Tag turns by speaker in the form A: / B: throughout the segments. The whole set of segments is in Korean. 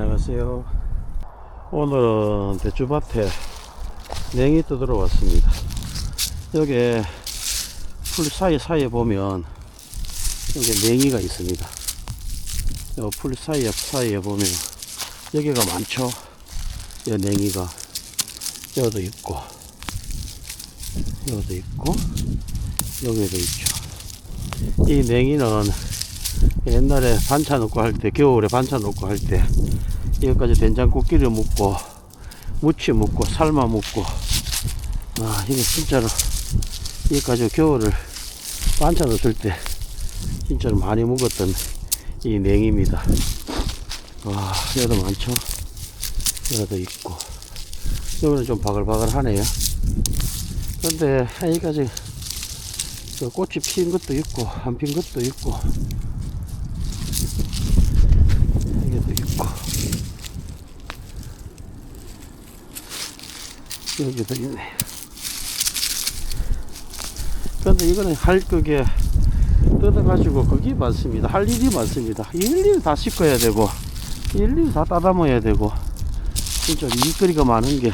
A: 안녕하세요. 오늘은 대추밭에 냉이 뜯으러 왔습니다. 여기 풀 사이 사이에 보면 여기 냉이가 있습니다. 요풀 사이에 사이에 보면 여기가 많죠. 여 냉이가 여기도 있고 여기도 있고 여기도 있죠. 이 냉이는 옛날에 반찬 넣고 할 때, 겨울에 반찬 넣고 할 때, 이것까지 된장국 끼려 먹고, 무치 먹고, 삶아 먹고, 아, 이게 진짜로, 이것까지 겨울을 반찬 넣을 때, 진짜로 많이 먹었던 이 냉입니다. 와, 여기도 많죠? 여기도 있고, 여기는 좀 바글바글하네요. 근데, 여기까지, 그 꽃이 핀 것도 있고, 안 핀 것도 있고, 여기도 있고 여기도 있네. 근데 이거는 할 그게 뜯어가지고 그게 많습니다. 할 일이 많습니다. 일일이 다 씻어야 되고 일일이 다 따담아야 되고 진짜 일거리가 많은 게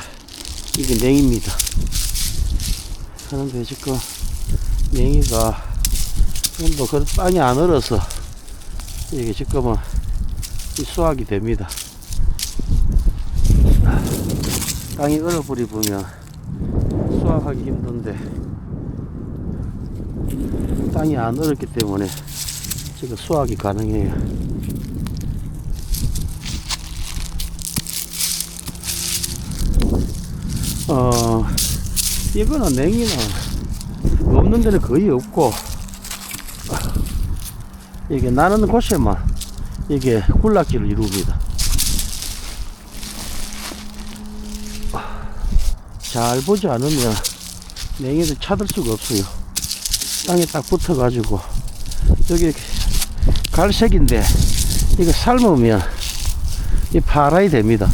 A: 이게 냉입니다. 그런데 지금 냉이가 좀더 그 땅이 안 얼어서 이게 지금은 이 수확이 됩니다. 땅이 얼어버리면 수확하기 힘든데 땅이 안 얼었기 때문에 지금 수확이 가능해요. 어, 이거는 냉이는 없는 데는 거의 없고 이게 나는 곳에만 이게 군락지를 이룹니다. 잘 보지 않으면 냉이를 찾을 수가 없어요. 땅에 딱 붙어가지고 여기 갈색인데 이거 삶으면 이 파라이 됩니다.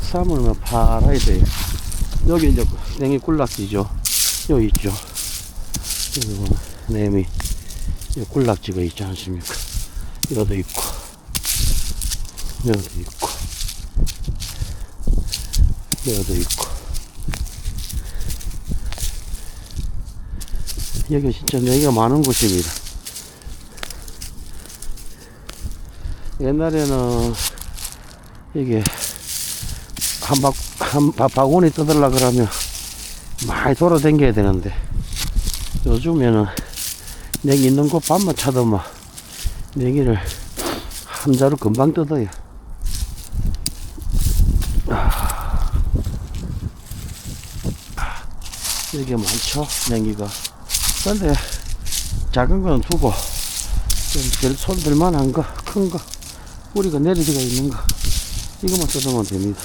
A: 삶으면 파라이 돼요. 여기 이제 냉이 군락지죠. 여기 있죠. 여기 보면 냉이 이 군락지가 있지 않습니까? 여기도 있고 여기도 있고 여기도 있고. 여기 진짜 내기가 많은 곳입니다. 옛날에는 이게 한 바, 한 바, 바구니 뜯으려 그러면 많이 돌아다녀야 되는데 요즘에는 내기 있는 곳 밤만 찾으면 냉이를 한 자루 금방 뜯어요. 아, 이게 많죠, 냉이가. 근데 작은 거는 두고 좀별 손들 만한 거, 큰 거, 뿌리가 내리지가 있는 거, 이것만 뜯으면 됩니다.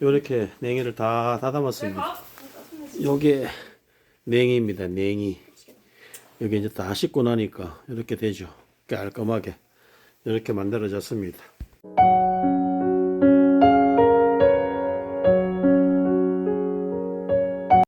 A: 요렇게 냉이를 다 다담았습니다. 요게 냉이입니다, 냉이. 여기 이제 다 씻고 나니까 이렇게 되죠. 깔끔하게 이렇게 만들어졌습니다.